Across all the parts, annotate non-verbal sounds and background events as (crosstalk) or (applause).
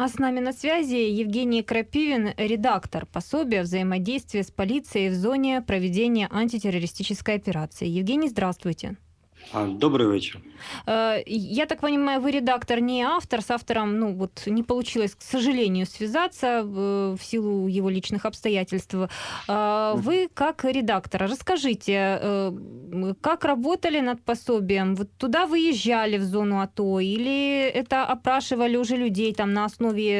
А с нами на связи Евгений Крапивин, редактор пособия взаимодействия с полицией в зоне проведения антитеррористической операции. Евгений, здравствуйте. А, Добрий вечір. Э, Я так понимаю, вы редактор, не автор. С автором, ну вот, не получилось, к сожалению, связаться э, в силу его личных обстоятельств. А, Вы, как редактор, расскажите, э, как работали над пособием? Вот туда выезжали в зону АТО или это опрашивали уже людей там на основе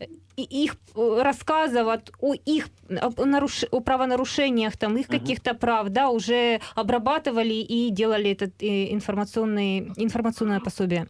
э, и- их э, рассказов от- о их наруш- о правонарушениях, там, их каких-то прав, да, уже обрабатывали и делали этот э, информационный, информационное пособие.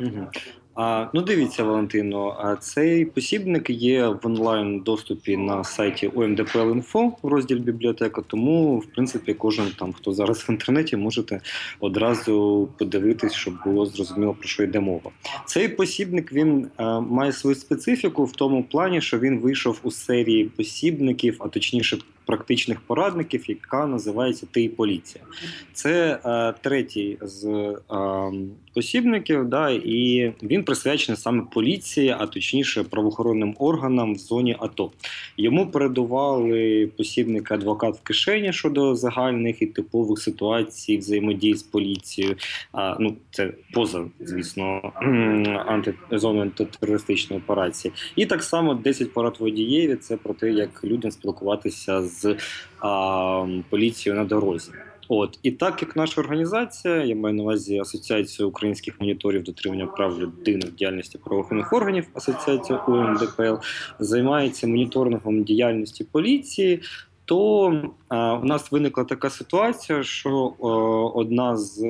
Угу. А, ну, дивіться, Валентино, а цей посібник є в онлайн доступі на сайті OMDPL.info в розділі бібліотека. Тому, в принципі, кожен там, хто зараз в інтернеті, можете одразу подивитись, щоб було зрозуміло про що йде мова. Цей посібник він е, має свою специфіку в тому плані, що він вийшов у серії посібників, а точніше практичних порадників, яка називається Ти поліція. Це е, третій з е, посібників, да, і він присвячений саме поліції, а точніше правоохоронним органам в зоні АТО. Йому передували посібники адвокат в кишені щодо загальних і типових ситуацій взаємодії з поліцією. А, ну, це поза, звісно, анти, зони антитерористичної операції. І так само 10 порад водієві це про те, як людям спілкуватися з а, поліцією на дорозі. От і так як наша організація, я маю на увазі Асоціацію українських моніторів дотримання прав людини в діяльності правоохоронних органів, Асоціація УМДПЛ, займається моніторингом діяльності поліції. То а, у нас виникла така ситуація, що о, одна з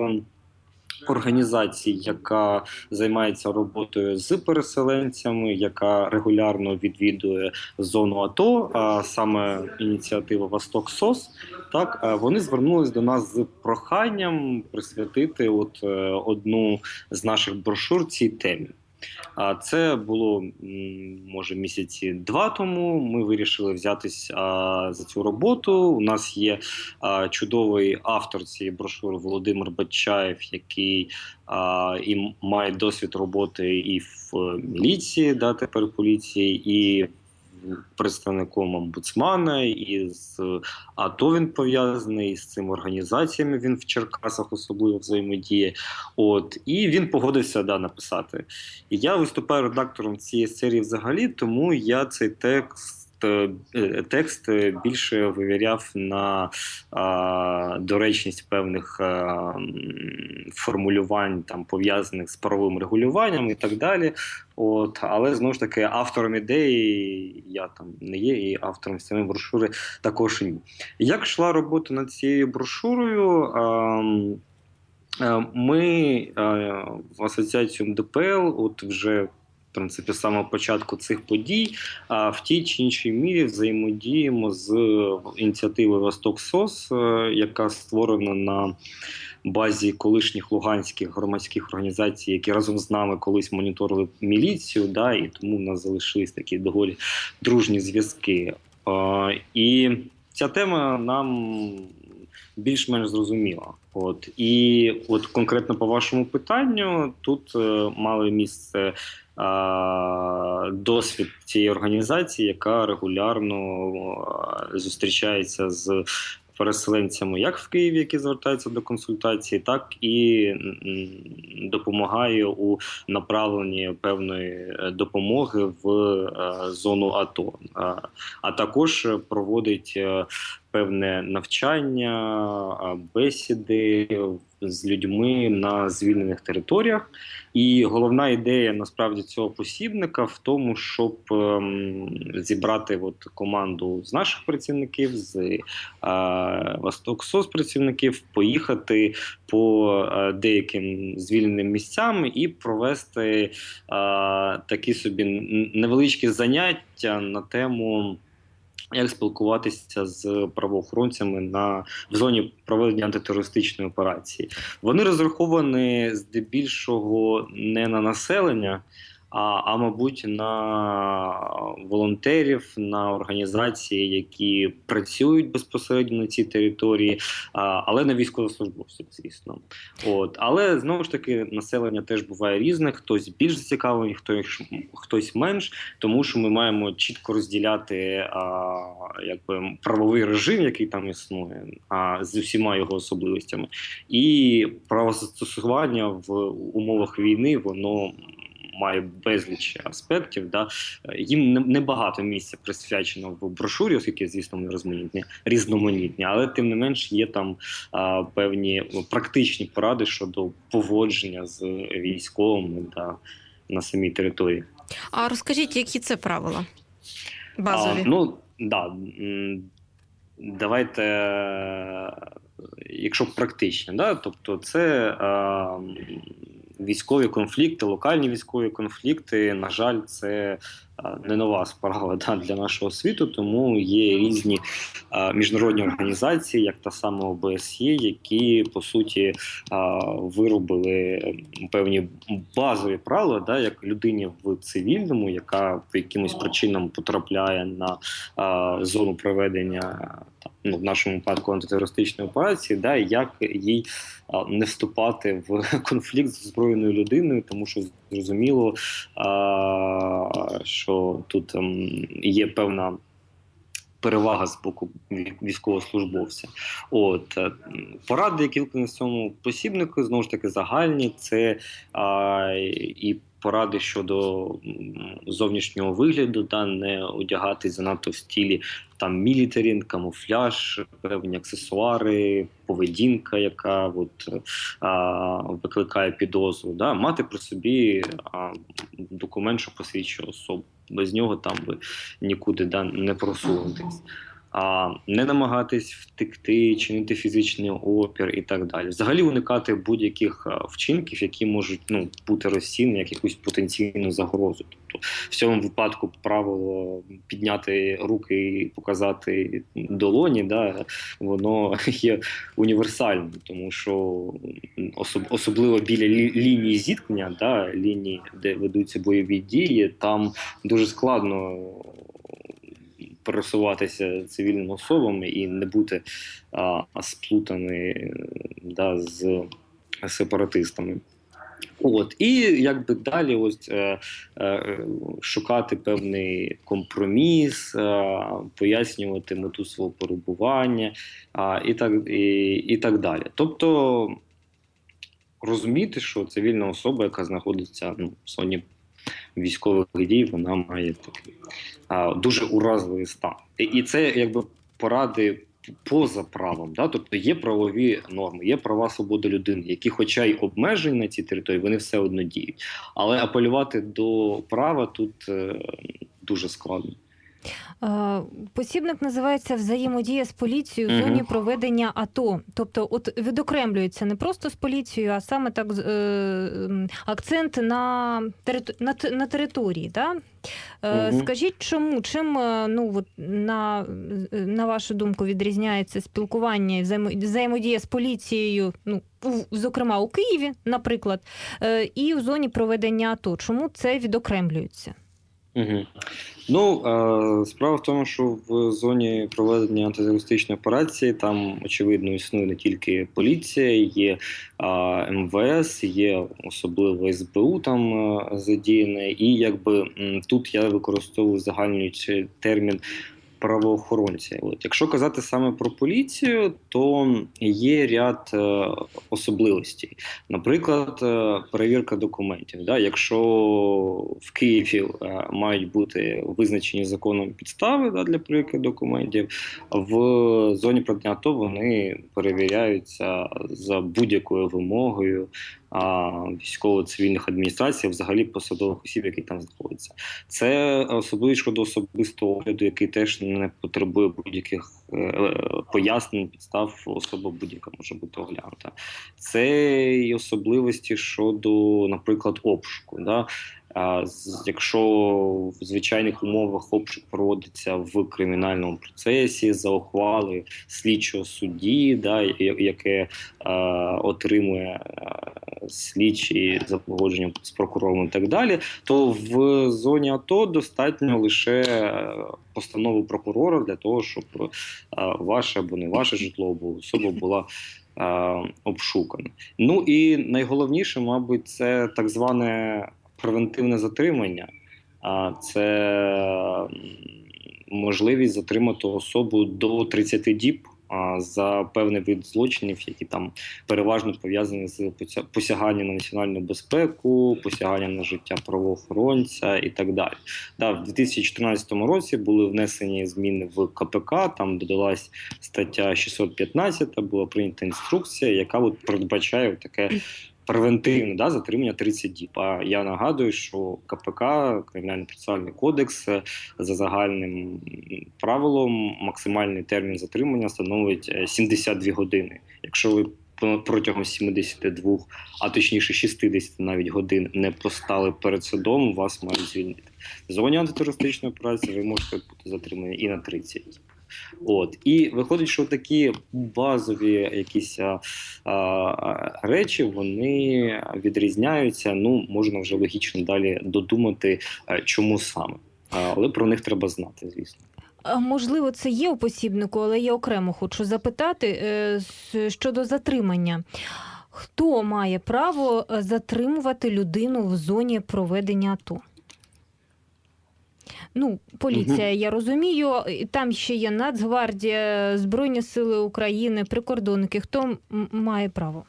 організацій, яка займається роботою з переселенцями, яка регулярно відвідує зону АТО, а саме ініціатива Восток СОС, так е, вони звернулись до нас з проханням присвятити от е, одну з наших брошур цій темі. А це було може місяці два тому. Ми вирішили взятись а, за цю роботу. У нас є а, чудовий автор цієї брошури Володимир Батчаєв, який а, і має досвід роботи і в міліції, да, тепер поліції, і представником омбудсмана, і з АТО він пов'язаний з цими організаціями. Він в Черкасах особливо взаємодіє. От і він погодився да, написати. І я виступаю редактором цієї серії взагалі, тому я цей текст. Е, Текст е, більше вивіряв на а, доречність певних а, формулювань, там пов'язаних з правовим регулюванням і так далі. От, але знову ж таки, автором ідеї я там не є, і автором самої брошури також ні. Як йшла робота над цією брошурою? ем, е, Ми в асоціацію МДПЛ, от вже принципі з самого початку цих подій, а в тій чи іншій мірі взаємодіємо з ініціативою Восток СОС, е, яка створена на базі колишніх луганських громадських організацій, які разом з нами колись моніторили міліцію, да, і тому в нас залишились такі доволі дружні зв'язки. Е, І ця тема нам більш-менш зрозуміла. От і от конкретно по вашому питанню, тут е, мали місце е, досвід цієї організації, яка регулярно зустрічається з переселенцями як в Києві, які звертаються до консультації, так і допомагає у направленні певної допомоги в е, зону АТО, а, а також проводить е, певне навчання, бесіди з людьми на звільнених територіях. І головна ідея насправді цього посібника в тому, щоб ем, зібрати от команду з наших працівників, з е, Восток працівників, поїхати по е, деяким звільненим місцям і провести е, такі собі невеличкі заняття на тему. Як спілкуватися з правоохоронцями на в зоні проведення антитерористичної операції? Вони розраховані здебільшого не на населення, а, а мабуть, на волонтерів, на організації, які працюють безпосередньо на цій території, а, але на військовослужбовців, звісно. От. Але знову ж таки населення теж буває різне, хтось більш зацікавлений, хтось, хтось менш, тому що ми маємо чітко розділяти а, якби, правовий режим, який там існує, а, з усіма його особливостями. І правозастосування в умовах війни воно має безліч аспектів. Да? Їм небагато місця присвячено в брошурі, оскільки, звісно, вони розманітні, різноманітні, але тим не менш є там а, певні практичні поради щодо поводження з військовими да, на самій території. А розкажіть, які це правила? Базові? А, ну, да. Давайте, якщо практично, да, тобто це а, військові конфлікти, локальні військові конфлікти, на жаль, це не нова справа (laughs) да, для нашого світу, тому є різні а, міжнародні організації, як та сама ОБСЄ, які по суті а, виробили певні базові правила, да, як людині в цивільному, яка по якимось причинам потрапляє на а, зону проведення ну, в нашому випадку антитерористичної операції, да, як їй а, не вступати в (laughs) конфлікт з збройною людиною, тому що зрозуміло, що тут ем, є певна. Перевага з боку військовослужбовця. От е, поради, які виконані цьому посібнику, знову ж таки загальні. Це а, і поради щодо зовнішнього вигляду, та не одягати занадто в стілі там мілітарін, камуфляж, певні аксесуари, поведінка, яка от, а, викликає підозру, да, мати при собі а, документ, що посвідчує особу. Без нього там би нікуди да, не просунутись а не намагатись втекти, чинити фізичний опір і так далі. Взагалі уникати будь-яких вчинків, які можуть ну бути розцінені як якусь потенційну загрозу. Тобто в цьому випадку правило підняти руки і показати долоні, да воно (laughs) є універсальним, тому що особливо біля лі, лінії зіткнення, да лінії, де ведуться бойові дії, там дуже складно пересуватися цивільними особами і не бути а, сплутані да, з сепаратистами. От і якби далі, ось е, е, шукати певний компроміс, е, пояснювати мету свого перебування і так і, і так далі. Тобто розуміти, що цивільна особа, яка знаходиться ну, в зоні військових дій, вона має такий дуже уразливий стан. І, це якби поради. Поза правом, да, тобто є правові норми, є права свободи людини, які, хоча й обмежені на цій території, вони все одно діють. Але апелювати до права тут е, дуже складно. Е, посібник називається Взаємодія з поліцією в зоні проведення АТО. Тобто, от відокремлюється не просто з поліцією, а саме так е, акцент на на, на території. Да? Угу. Скажіть, чому чим ну от на на вашу думку відрізняється спілкування і взаємодія з поліцією? Ну зокрема у Києві, наприклад, і в зоні проведення АТО? Чому це відокремлюється? Угу. Ну е, справа в тому, що в зоні проведення антитерористичної операції там очевидно існує не тільки поліція, є е, МВС, є особливо СБУ там е, задіяне, і якби тут я використовую загальний термін правоохоронці. От якщо казати саме про поліцію, то є ряд е, особливостей. Наприклад, е, перевірка документів. Да? Якщо в Києві е, мають бути визначені законом підстави да, для перевірки документів, в зоні продання АТО вони перевіряються за будь-якою вимогою військово-цивільних адміністрацій, взагалі посадових осіб, які там знаходяться. Це особливо щодо особистого огляду, який теж не потребує будь-яких е, пояснень, підстав, особа будь-яка може бути оглянута. Це і особливості щодо, наприклад, обшуку. Да? Якщо в звичайних умовах обшук проводиться в кримінальному процесі за ухвали слідчого судді, да, яке е, отримує слідчий за погодженням з прокурором і так далі, то в зоні АТО достатньо лише е, постанови прокурора для того, щоб е, ваше або не ваше житло, або особа була е, обшукана. Ну і найголовніше, мабуть, це так зване превентивне затримання. А це можливість затримати особу до 30 діб за певний вид злочинів, які там переважно пов'язані з пося- посяганням на національну безпеку, посяганням на життя правоохоронця і так далі. Да, в 2014 році були внесені зміни в КПК. Там додалась стаття 615, була прийнята інструкція, яка от передбачає таке превентивне да, затримання 30 діб. А я нагадую, що КПК, Кримінальний процесуальний кодекс, е, за загальним правилом максимальний термін затримання становить е, 72 години. Якщо ви протягом 72, а точніше 60 навіть годин не постали перед судом, вас мають звільнити. В зоні антитерористичної операції ви можете бути затримані і на 30 діб. От і виходить, що такі базові якісь а, а, речі вони відрізняються. Ну можна вже логічно далі додумати, е, чому саме. Але про них треба знати, звісно. Можливо, це є у посібнику, але я окремо хочу запитати е, щодо затримання. Хто має право е, затримувати людину в зоні проведення АТО? Ну, поліція, я розумію. Там ще є Нацгвардія, Збройні Сили України, прикордонники. Хто має право?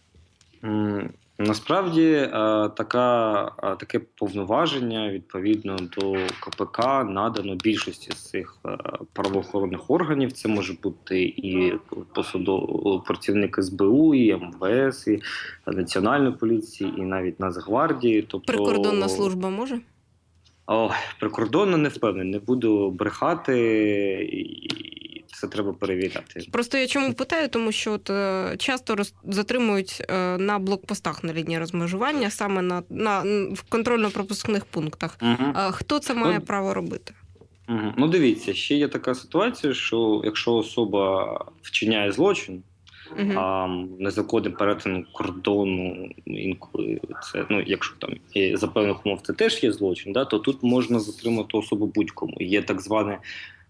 Насправді е, така, е, таке повноваження відповідно до КПК надано більшості з цих е, правоохоронних органів. Це може бути і посудо працівник СБУ, і МВС, і Національної поліції, і навіть Нацгвардії. Тобто Прикордонна служба може? О, прикордонно не впевнений, не буду брехати, і це треба перевіряти. Просто я чому питаю, тому що от, е, часто роз... затримують е, на блокпостах на лінії розмежування, саме на, на в контрольно-пропускних пунктах. Угу. Хто це має Ну, право робити? Угу. Ну, дивіться, ще є така ситуація, що якщо особа вчиняє злочин, Угу. а незаконним перетином кордону інколи це, ну якщо там і за певних умов це теж є злочин, да, то тут можна затримати особу будь-кому. Є так зване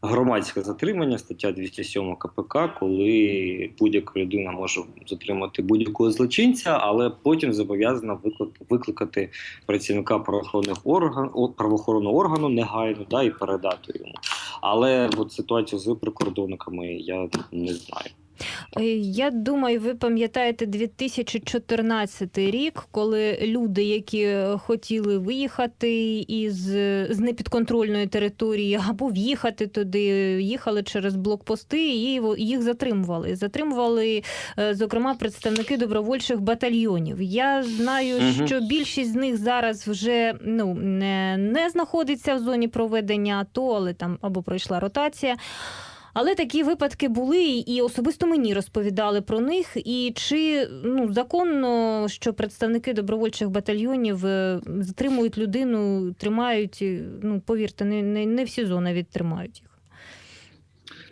громадське затримання, стаття 207 КПК, коли будь-яка людина може затримати будь-якого злочинця, але потім зобов'язана виклик- викликати працівника правоохоронних орган, правоохоронного органу негайно да, і передати йому. Але от ситуацію з прикордонниками я не знаю. Е, Я думаю, ви пам'ятаєте 2014 рік, коли люди, які хотіли виїхати із з непідконтрольної території (laughs) або в'їхати туди, їхали через блокпости і їх затримували. Затримували, е, зокрема, представники добровольчих батальйонів. Я знаю, Мгм. що більшість з них зараз вже ну не, не знаходиться в зоні проведення АТО, але там або пройшла ротація. Але такі випадки були, і особисто мені розповідали про них. І чи ну законно, що представники добровольчих батальйонів е, затримують людину, тримають, ну повірте, не, не, не в СІЗО навіть тримають їх.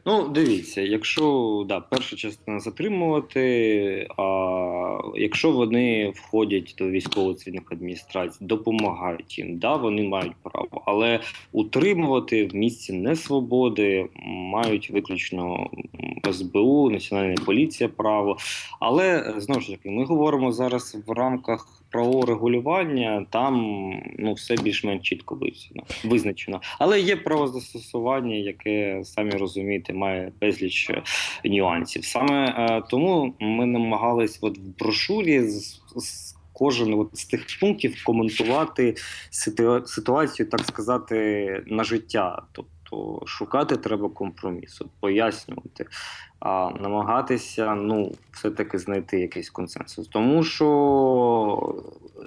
Ну, дивіться, якщо да, перша частина затримувати, а якщо вони входять до військово-цивільних адміністрацій, допомагають їм, да, вони мають право, але утримувати в місці несвободи мають виключно СБУ, Національна поліція право. Але знову ж таки, ми говоримо зараз в рамках правового регулювання, там ну все більш-менш чітко визначено. визначено. Але є правозастосування, яке самі розумієте, має безліч е, нюансів. Саме е, тому ми намагались от в брошурі з, з кожен от з тих пунктів коментувати ситу- ситуацію, так сказати, на життя. Тобто що шукати треба компромісу, пояснювати, а намагатися ну, все-таки знайти якийсь консенсус. Тому що е,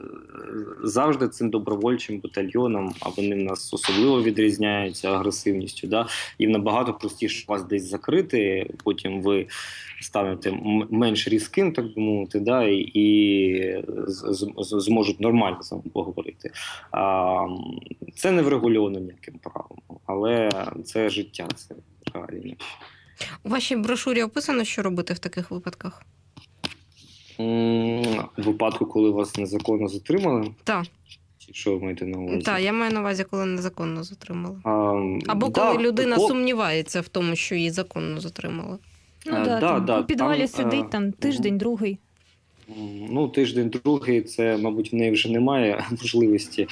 завжди цим добровольчим батальйоном, а вони в нас особливо відрізняються агресивністю. Да? Їм набагато простіше вас десь закрити, потім ви станете менш різким, так би мовити, да? і, і зможуть нормально з вами поговорити. А, це не врегульовано ніяким правом, але це життя, це реальність. У вашій брошурі описано, що робити в таких випадках? В випадку, коли вас незаконно затримали, Так, що ви маєте на увазі? так, я маю на увазі, коли незаконно затримали. А, Або да, коли людина по- сумнівається в тому, що її законно затримали. Ну Е, да, да, там, да, у підвалі там, сидить е, там тиждень, другий. Ну, тиждень другий, це, мабуть, в неї вже немає (laughs) можливості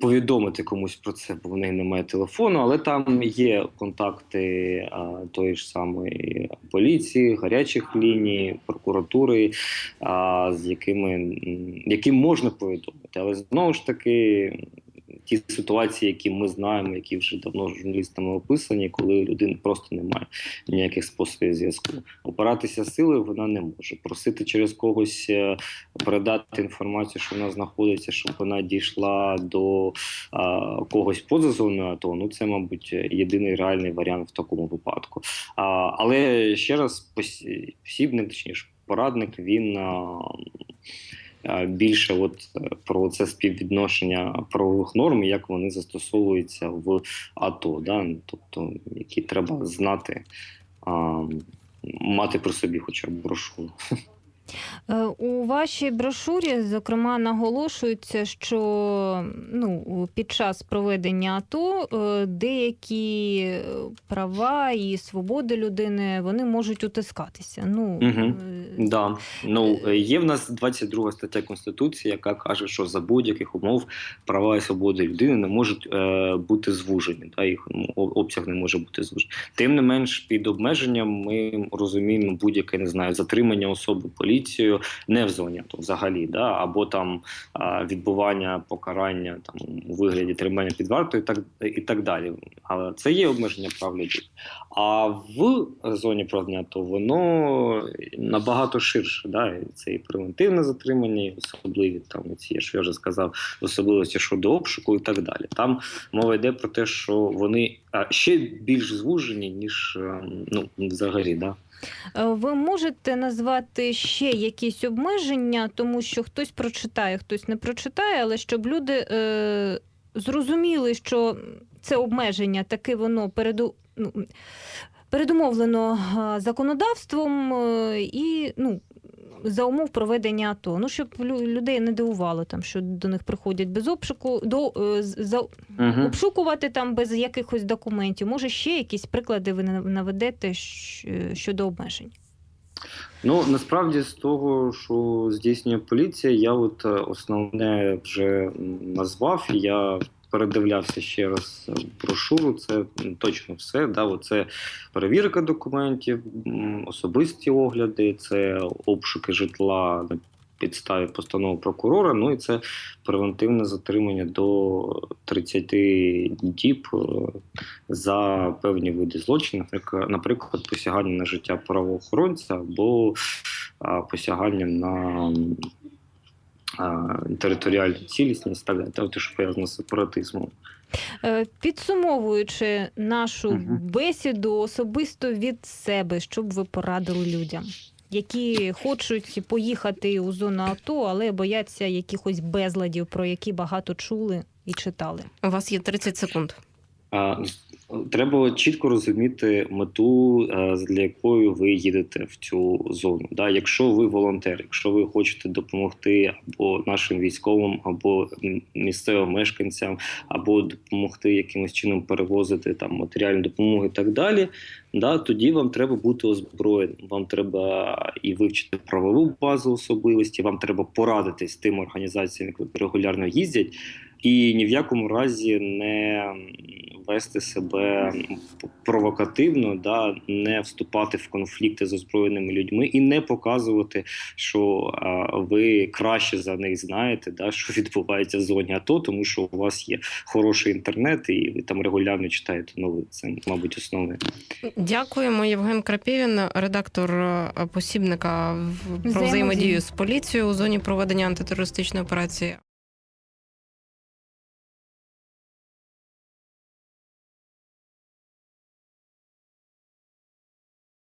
повідомити комусь про це, бо в неї немає телефону, але там є контакти а, тої ж самої поліції, гарячих ліній, прокуратури, а, з якими яким можна повідомити. Але знову ж таки. Ті ситуації, які ми знаємо, які вже давно журналістами описані, коли людини просто немає ніяких способів зв'язку. Опиратися силою вона не може. Просити через когось е, передати інформацію, що вона знаходиться, щоб вона дійшла до а, когось поза зоною АТО. Ну це, мабуть, єдиний реальний варіант в такому випадку. А, але ще раз, посібник, точніше, порадник, він. А, Більше от е, про це співвідношення правових норм, як вони застосовуються в АТО, да? тобто які треба знати, а, мати при собі хоча б брошуру. Е, У вашій брошурі, зокрема, наголошується, що ну, під час проведення АТО е, деякі е, права і свободи людини вони можуть утискатися. Ну, е, Да. Ну, є в нас 22 стаття Конституції, яка каже, що за будь-яких умов права і свободи людини не можуть е, бути звужені, та їх ну, обсяг не може бути звужений. Тим не менш, під обмеженням ми розуміємо будь-яке не знаю, затримання особи поліцією не в зоні, АТО взагалі, да, або там відбування покарання там у вигляді тримання під вартою, і так і так далі. Але це є обмеження прав людей. А в зоні проведення АТО воно набагато ширше. Да? І Це і превентивне затримання, і особливі там ці, що я вже сказав, особливості щодо обшуку і так далі. Там мова йде про те, що вони ще більш звужені, ніж е, ну, взагалі. Да? Е, Ви можете назвати ще якісь обмеження, тому що хтось прочитає, хтось не прочитає, але щоб люди е, зрозуміли, що це обмеження таке воно переду, ну, передумовлено е, законодавством е, і ну, за умов проведення АТО. Ну, щоб людей не дивувало, там, що до них приходять без обшуку, до, е, за, Угу. обшукувати там без якихось документів. Може, ще якісь приклади ви наведете щодо обмежень? Ну насправді з того, що здійснює поліція, я от е, основне вже назвав. Я передивлявся ще раз е, брошуру. Це точно все. Да, це перевірка документів, особисті огляди, це обшуки житла на підставі постанови прокурора. Ну і це превентивне затримання до 30 діб е, за певні види злочинів, наприклад, посягання на життя правоохоронця або посягання на територіальну цілісність, так далі, те, що пов'язано з сепаратизмом. Е, Підсумовуючи нашу Мгм. бесіду особисто від себе, що б ви порадили людям, які хочуть поїхати у зону АТО, але бояться якихось безладів, про які багато чули і читали. У вас є 30 секунд. Треба чітко розуміти мету, е, для якої ви їдете в цю зону. Да? Якщо ви волонтер, якщо ви хочете допомогти або нашим військовим, або місцевим мешканцям, або допомогти якимось чином перевозити там матеріальну допомогу і так далі, да, тоді вам треба бути озброєним. Вам треба і вивчити правову базу особливості, вам треба порадитись з тими організаціями, які регулярно їздять. І ні в якому разі не вести себе провокативно, да, не вступати в конфлікти з озброєними людьми і не показувати, що а, ви краще за них знаєте, да, що відбувається в зоні АТО, тому що у вас є хороший інтернет і ви там регулярно читаєте новини. Це, мабуть, основне. Дякуємо, Євген Крапівін, редактор е, посібника в- про Взаємодію. взаємодію з поліцією у зоні проведення антитерористичної операції.